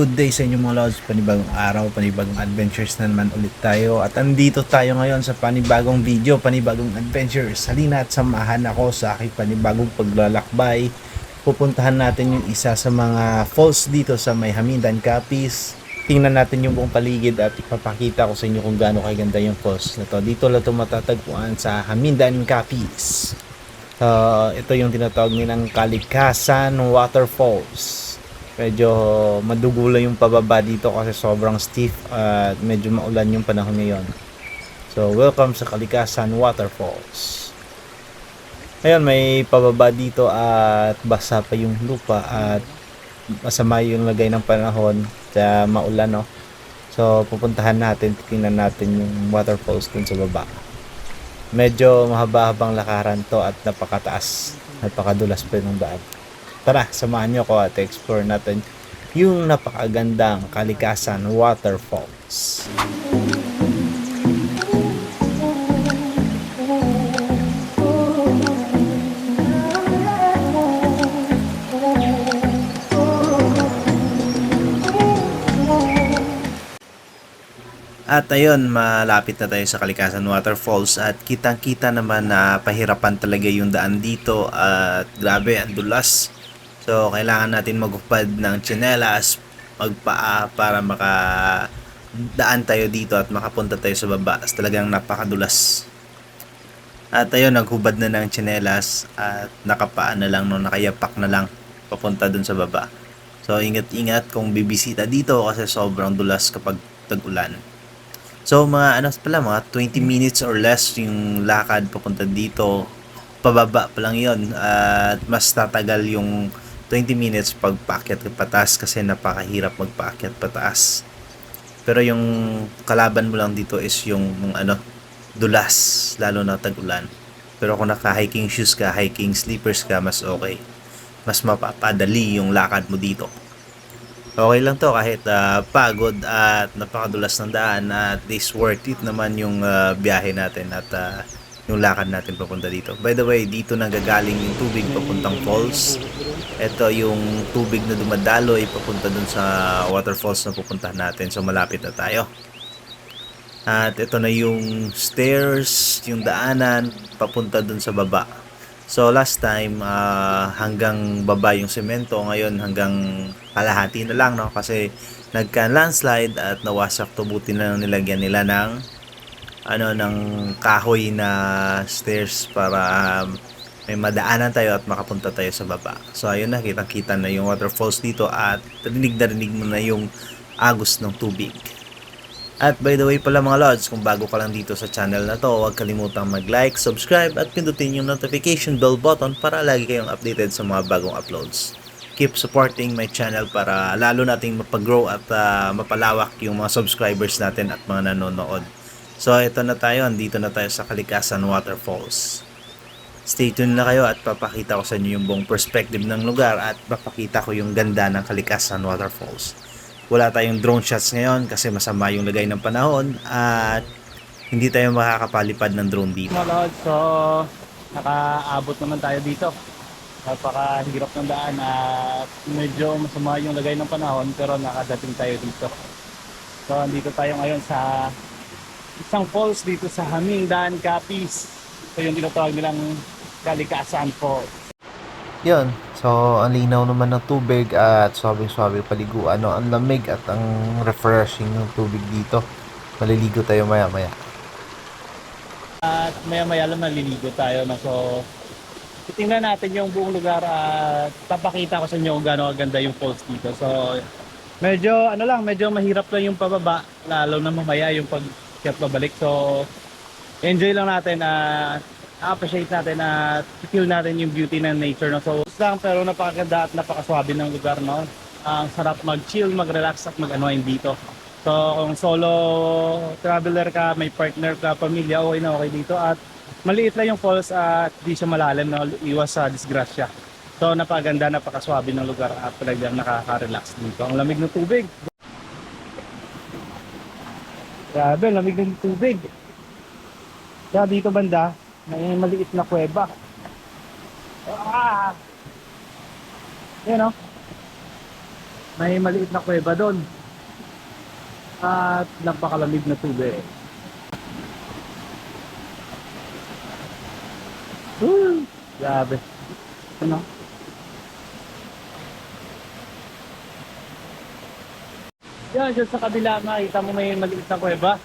Good day sa inyo mga lods, panibagong araw, panibagong adventures na naman ulit tayo at andito tayo ngayon sa panibagong video, panibagong adventures. Halina at samahan ako sa aking panibagong paglalakbay. Pupuntahan natin yung isa sa mga falls dito sa may Hamindan Capiz. Tingnan natin yung buong paligid at ipapakita ko sa inyo kung gaano kaganda yung falls na to. Dito lang ito matatagpuan sa Hamindan Capiz. Uh, ito yung tinatawag nilang Kalikasan Waterfalls medyo madugulo yung pababa dito kasi sobrang stiff at medyo maulan yung panahon ngayon. So, welcome sa Kalikasan Waterfalls. Ayun, may pababa dito at basa pa yung lupa at masama yung lagay ng panahon kaya maulan no. So, pupuntahan natin, titingnan natin yung waterfalls dun sa baba. Medyo mahaba-habang lakaran to at napakataas, napakadulas pa ng daan. Tara, samahan nyo ko at explore natin yung napakagandang kalikasan waterfalls. At ayun, malapit na tayo sa Kalikasan Waterfalls at kitang-kita naman na pahirapan talaga yung daan dito at grabe, ang dulas. So, kailangan natin magupad ng tsinelas, magpaa para maka daan tayo dito at makapunta tayo sa baba. As talagang napakadulas. At ayun, naghubad na ng tsinelas at nakapaa na lang, no, nakayapak na lang papunta dun sa baba. So, ingat-ingat kung bibisita dito kasi sobrang dulas kapag tag-ulan. So, mga ano pala, mga 20 minutes or less yung lakad papunta dito. Pababa pa lang yon At mas tatagal yung 20 minutes pag paakyat ka pataas kasi napakahirap magpaakyat pataas. Pero yung kalaban mo lang dito is yung, yung ano, dulas, lalo na tag-ulan. Pero kung naka-hiking shoes ka, hiking slippers ka, mas okay. Mas mapapadali yung lakad mo dito. Okay lang to kahit ah, pagod at napakadulas ng daan at least worth it naman yung ah, biyahe natin at ah, yung lakad natin papunta dito. By the way, dito nagagaling yung tubig papuntang falls. Ito yung tubig na dumadaloy papunta dun sa waterfalls na pupuntahan natin. So malapit na tayo. At ito na yung stairs, yung daanan papunta dun sa baba. So last time ah, hanggang baba yung semento, ngayon hanggang kalahati na lang no kasi nagka landslide at nawasak to buti na nilagyan nila ng ano ng kahoy na stairs para um, may madaanan tayo at makapunta tayo sa baba. So ayun na kitang-kita na yung waterfalls dito at rinig na rinig mo na yung agos ng tubig. At by the way pala mga lods, kung bago ka lang dito sa channel na to, huwag kalimutang mag-like, subscribe at pindutin yung notification bell button para lagi kayong updated sa mga bagong uploads. Keep supporting my channel para lalo nating mapag-grow at ah, mapalawak yung mga subscribers natin at mga nanonood. So ito na tayo, andito na tayo sa Kalikasan Waterfalls. Stay tuned na kayo at papakita ko sa inyo yung buong perspective ng lugar at papakita ko yung ganda ng Kalikasan Waterfalls. Wala tayong drone shots ngayon kasi masama yung lagay ng panahon at hindi tayo makakapalipad ng drone dito. Mga Lord, so nakaabot naman tayo dito. Napakahirap ng daan at medyo masama yung lagay ng panahon pero nakadating tayo dito. So andito tayo ngayon sa isang falls dito sa Hamindan, Capiz. So yung tinatawag nilang Kalikasan Falls. Yun. So, ang linaw naman ng tubig at swabing-swabing paliguan. No? Ang lamig at ang refreshing ng tubig dito. Maliligo tayo maya-maya. At maya-maya lang maliligo tayo. No? So titingnan natin yung buong lugar at papakita ko sa inyo kung gaano kaganda yung falls dito. So medyo ano lang, medyo mahirap lang yung pababa lalo na mamaya yung pag pabalik. So enjoy lang natin na appreciate natin at feel natin yung beauty ng nature no. So lang pero napakaganda at napakaswabe ng lugar no. Ang sarap mag-chill, mag-relax at mag-unwind dito. So kung solo traveler ka, may partner ka, pamilya, okay na okay dito. At maliit lang yung falls at di siya malalim na iwas sa disgrasya. So napaganda, napakaswabe ng lugar at talagang nakaka-relax dito. Ang lamig ng tubig. Grabe, lamig ng tubig. Kaya dito banda, may maliit na kuweba. Ah! Yan o. May maliit na kuweba doon. At napakalamig na tubig. Woo! Grabe. Ano? Yan, dyan sa kabila, makita mo may maliit na kuweba.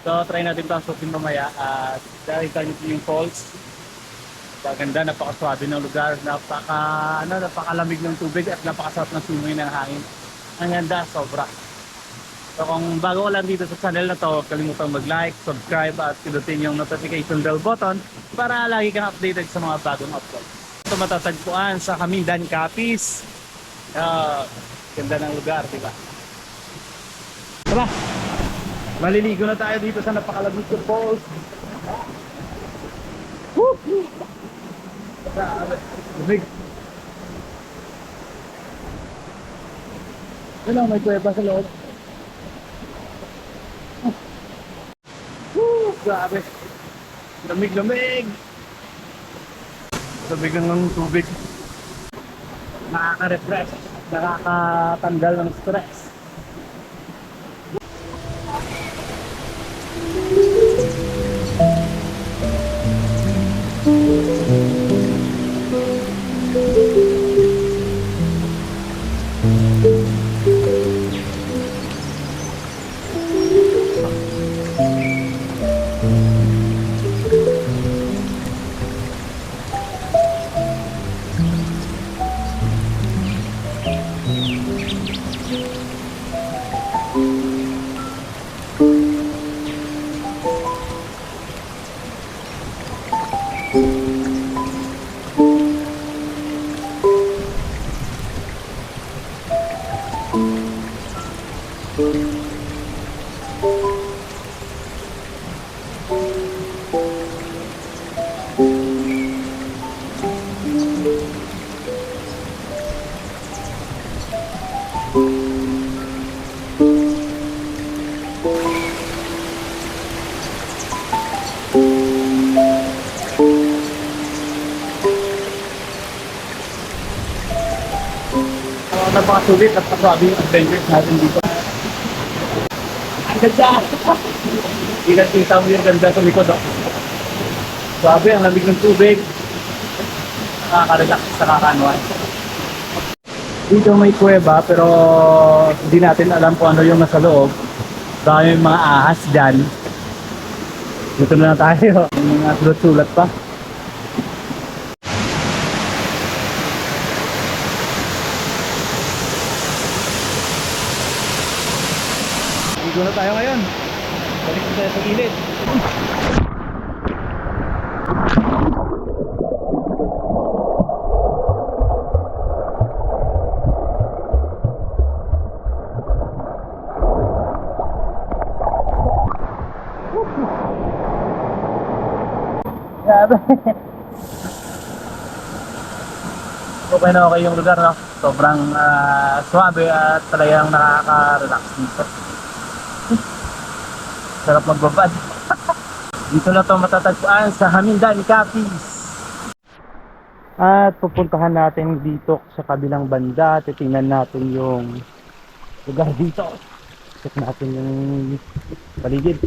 So, try natin pasukin mamaya at nakita niyo yung falls. Maganda, napakaswabe ng lugar, napaka, ano, napakalamig ng tubig at napakasarap ng simoy ng hangin. Ang ganda, sobra. So kung bago ka lang dito sa channel na to, kalimutan mag-like, subscribe at pindutin yung notification bell button para lagi kang updated sa mga bagong upload. Ito matatagpuan sa Kamindan Capiz. Ah, ganda ng lugar, di ba? Tara! Maliligo na tayo dito sa napakalamig na falls. Woo! Lamig. Yun lang, may kuweba sa loob. Woo! Grabe. Lamig, lamig. Lamig ng tubig. Nakaka-refresh. Nakakatanggal ng stress. Napakasulit at pasabi yung adventures natin dito. Ang ganda! Na kita mo yung ganda sa likod. Oh. Sabi, ang lamig ng tubig. Nakaka-relax, nakaka-anuan. Dito may kuweba pero hindi natin alam kung ano yung nasa loob. Dahil may mga ahas dyan. Dito na tayo. May mga sulat-sulat pa. Dito na tayo ngayon. Balik na tayo sa gilid. Grabe. okay na okay yung lugar, no? Sobrang ah, swabe at talagang nakaka-relax dito. Sarap magbabad. Dito na to matatagpuan sa Hamindan, Capiz. At pupuntahan natin dito sa kabilang banda. Titingnan natin yung lugar dito. Check natin yung paligid.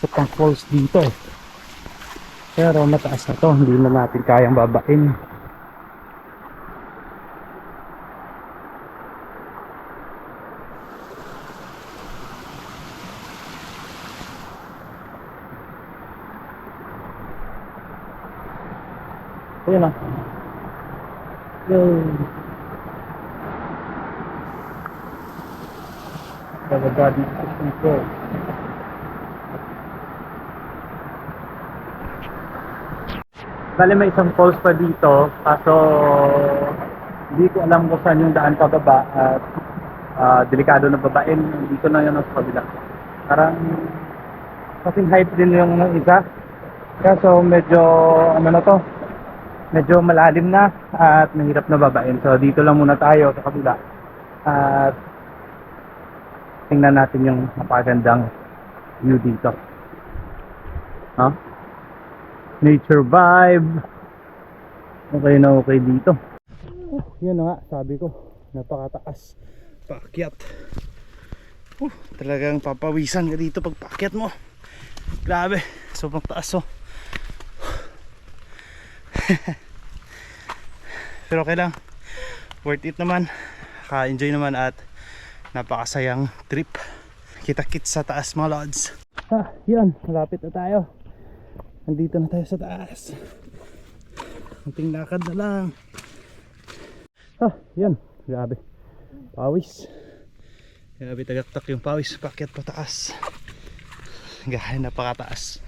Sa pang falls dito. Pero mataas na to. Hindi na natin kayang babain. Ayun na. Yun. Bababa dito sa control. Bali may isang falls pa dito, kaso hindi ko alam kung saan yung daan pababa at ah, delikado na babain. Dito na yun sa kabila. Parang kasing height din yung isa. Kaso medyo ano na to, medyo malalim na at mahirap na babain. So dito lang muna tayo sa kabila. At tingnan natin yung napagandang view dito. Ha? Nature vibe. Okay na okay dito. Oh, yun na nga, sabi ko. Napakataas. Paakyat. Uh, talagang papawisan ka dito pag paakyat mo. Grabe. Sobrang taas oh. Pero okay lang. Worth it naman. Ka-enjoy naman at napakasayang trip. Kita-kits sa taas mga lods. Ah, yun. Malapit na tayo. Nandito na tayo sa taas. Kunting lakad na lang. Ah, yun. Grabe. Pawis. Grabe tagaktak yung pawis. Pakyat pataas. Gaya napakataas.